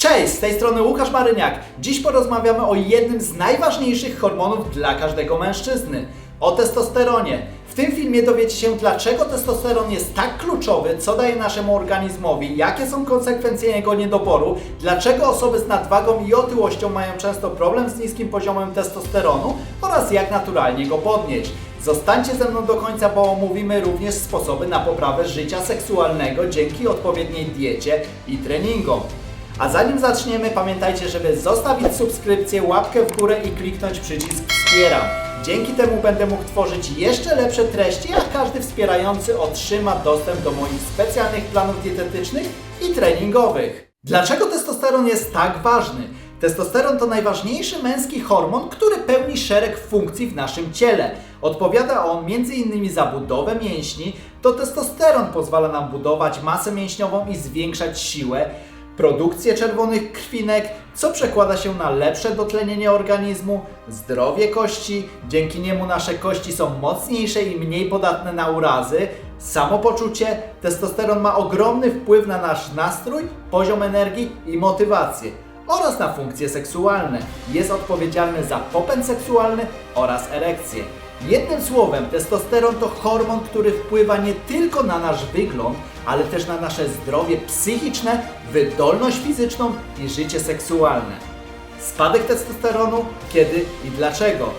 Cześć, z tej strony Łukasz Maryniak. Dziś porozmawiamy o jednym z najważniejszych hormonów dla każdego mężczyzny o testosteronie. W tym filmie dowiecie się, dlaczego testosteron jest tak kluczowy, co daje naszemu organizmowi, jakie są konsekwencje jego niedoboru, dlaczego osoby z nadwagą i otyłością mają często problem z niskim poziomem testosteronu oraz jak naturalnie go podnieść. Zostańcie ze mną do końca, bo omówimy również sposoby na poprawę życia seksualnego dzięki odpowiedniej diecie i treningom. A zanim zaczniemy, pamiętajcie, żeby zostawić subskrypcję, łapkę w górę i kliknąć przycisk Wspieram. Dzięki temu będę mógł tworzyć jeszcze lepsze treści, a każdy wspierający otrzyma dostęp do moich specjalnych planów dietetycznych i treningowych. Dlaczego testosteron jest tak ważny? Testosteron to najważniejszy męski hormon, który pełni szereg funkcji w naszym ciele. Odpowiada on m.in. za budowę mięśni, to testosteron pozwala nam budować masę mięśniową i zwiększać siłę, produkcję czerwonych krwinek, co przekłada się na lepsze dotlenienie organizmu, zdrowie kości, dzięki niemu nasze kości są mocniejsze i mniej podatne na urazy, samopoczucie, testosteron ma ogromny wpływ na nasz nastrój, poziom energii i motywację oraz na funkcje seksualne. Jest odpowiedzialny za popęd seksualny oraz erekcję. Jednym słowem, testosteron to hormon, który wpływa nie tylko na nasz wygląd, ale też na nasze zdrowie psychiczne, wydolność fizyczną i życie seksualne. Spadek testosteronu kiedy i dlaczego?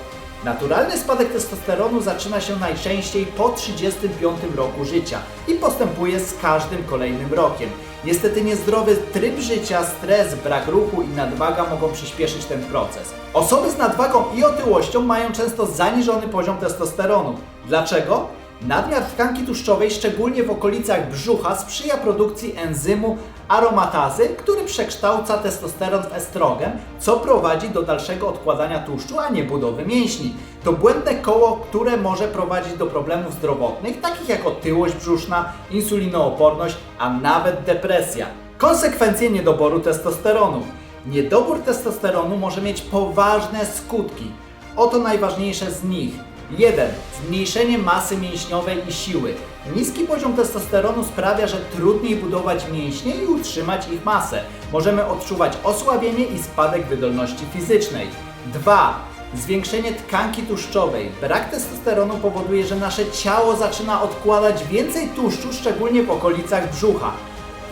Naturalny spadek testosteronu zaczyna się najczęściej po 35 roku życia i postępuje z każdym kolejnym rokiem. Niestety niezdrowy tryb życia, stres, brak ruchu i nadwaga mogą przyspieszyć ten proces. Osoby z nadwagą i otyłością mają często zaniżony poziom testosteronu. Dlaczego? Nadmiar tkanki tłuszczowej, szczególnie w okolicach brzucha, sprzyja produkcji enzymu aromatazy, który przekształca testosteron w estrogen, co prowadzi do dalszego odkładania tłuszczu, a nie budowy mięśni. To błędne koło, które może prowadzić do problemów zdrowotnych, takich jak otyłość brzuszna, insulinooporność, a nawet depresja. Konsekwencje niedoboru testosteronu. Niedobór testosteronu może mieć poważne skutki. Oto najważniejsze z nich. 1. Zmniejszenie masy mięśniowej i siły. Niski poziom testosteronu sprawia, że trudniej budować mięśnie i utrzymać ich masę. Możemy odczuwać osłabienie i spadek wydolności fizycznej. 2. Zwiększenie tkanki tłuszczowej. Brak testosteronu powoduje, że nasze ciało zaczyna odkładać więcej tłuszczu, szczególnie w okolicach brzucha.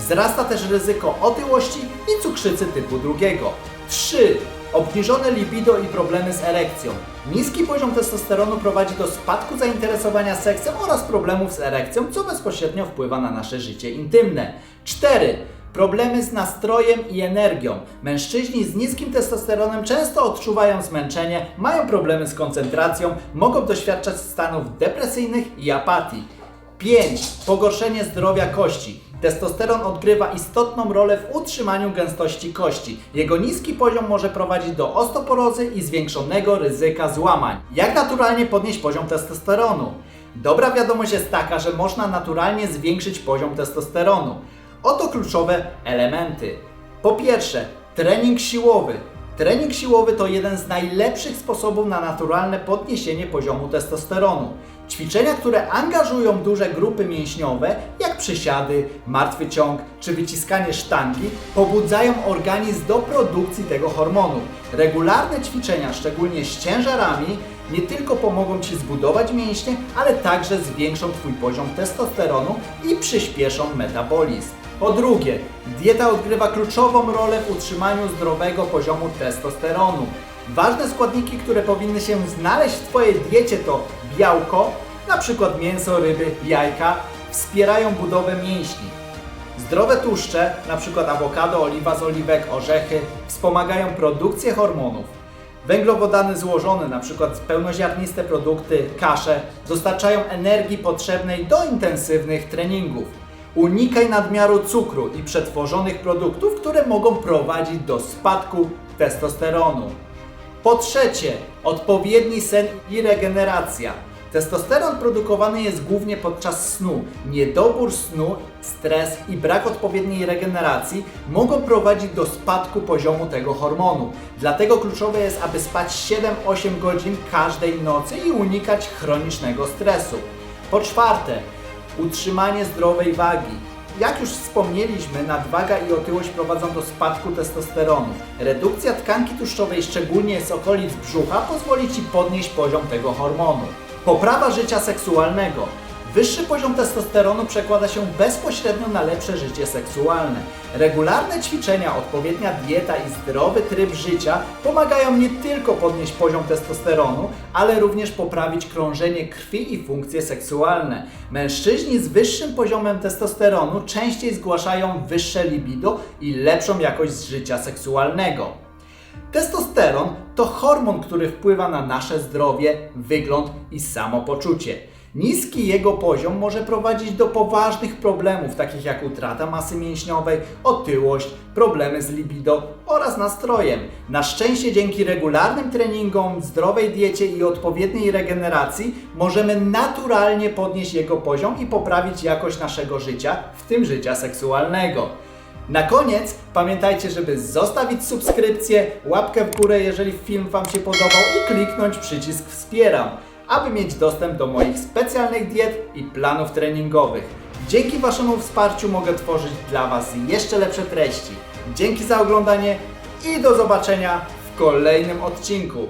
Wzrasta też ryzyko otyłości i cukrzycy typu drugiego. 3. Obniżone libido i problemy z erekcją. Niski poziom testosteronu prowadzi do spadku zainteresowania seksem oraz problemów z erekcją, co bezpośrednio wpływa na nasze życie intymne. 4. Problemy z nastrojem i energią. Mężczyźni z niskim testosteronem często odczuwają zmęczenie, mają problemy z koncentracją, mogą doświadczać stanów depresyjnych i apatii. 5. Pogorszenie zdrowia kości. Testosteron odgrywa istotną rolę w utrzymaniu gęstości kości. Jego niski poziom może prowadzić do osteoporozy i zwiększonego ryzyka złamań. Jak naturalnie podnieść poziom testosteronu? Dobra wiadomość jest taka, że można naturalnie zwiększyć poziom testosteronu. Oto kluczowe elementy. Po pierwsze, trening siłowy. Trening siłowy to jeden z najlepszych sposobów na naturalne podniesienie poziomu testosteronu. Ćwiczenia, które angażują duże grupy mięśniowe, jak przysiady, martwy ciąg czy wyciskanie sztangi, pobudzają organizm do produkcji tego hormonu. Regularne ćwiczenia, szczególnie z ciężarami, nie tylko pomogą Ci zbudować mięśnie, ale także zwiększą Twój poziom testosteronu i przyspieszą metabolizm. Po drugie, dieta odgrywa kluczową rolę w utrzymaniu zdrowego poziomu testosteronu. Ważne składniki, które powinny się znaleźć w Twojej diecie to białko, np. mięso, ryby, jajka, wspierają budowę mięśni. Zdrowe tłuszcze, np. awokado, oliwa z oliwek, orzechy, wspomagają produkcję hormonów. Węglowodany złożone, np. pełnoziarniste produkty, kasze, dostarczają energii potrzebnej do intensywnych treningów. Unikaj nadmiaru cukru i przetworzonych produktów, które mogą prowadzić do spadku testosteronu. Po trzecie, odpowiedni sen i regeneracja. Testosteron produkowany jest głównie podczas snu. Niedobór snu, stres i brak odpowiedniej regeneracji mogą prowadzić do spadku poziomu tego hormonu. Dlatego kluczowe jest, aby spać 7-8 godzin każdej nocy i unikać chronicznego stresu. Po czwarte, utrzymanie zdrowej wagi. Jak już wspomnieliśmy, nadwaga i otyłość prowadzą do spadku testosteronu. Redukcja tkanki tłuszczowej, szczególnie z okolic brzucha, pozwoli Ci podnieść poziom tego hormonu. Poprawa życia seksualnego. Wyższy poziom testosteronu przekłada się bezpośrednio na lepsze życie seksualne. Regularne ćwiczenia, odpowiednia dieta i zdrowy tryb życia pomagają nie tylko podnieść poziom testosteronu, ale również poprawić krążenie krwi i funkcje seksualne. Mężczyźni z wyższym poziomem testosteronu częściej zgłaszają wyższe libido i lepszą jakość życia seksualnego. Testosteron to hormon, który wpływa na nasze zdrowie, wygląd i samopoczucie. Niski jego poziom może prowadzić do poważnych problemów, takich jak utrata masy mięśniowej, otyłość, problemy z libido oraz nastrojem. Na szczęście dzięki regularnym treningom, zdrowej diecie i odpowiedniej regeneracji możemy naturalnie podnieść jego poziom i poprawić jakość naszego życia, w tym życia seksualnego. Na koniec pamiętajcie, żeby zostawić subskrypcję, łapkę w górę, jeżeli film Wam się podobał i kliknąć przycisk wspieram, aby mieć dostęp do moich specjalnych diet i planów treningowych. Dzięki Waszemu wsparciu mogę tworzyć dla Was jeszcze lepsze treści. Dzięki za oglądanie i do zobaczenia w kolejnym odcinku.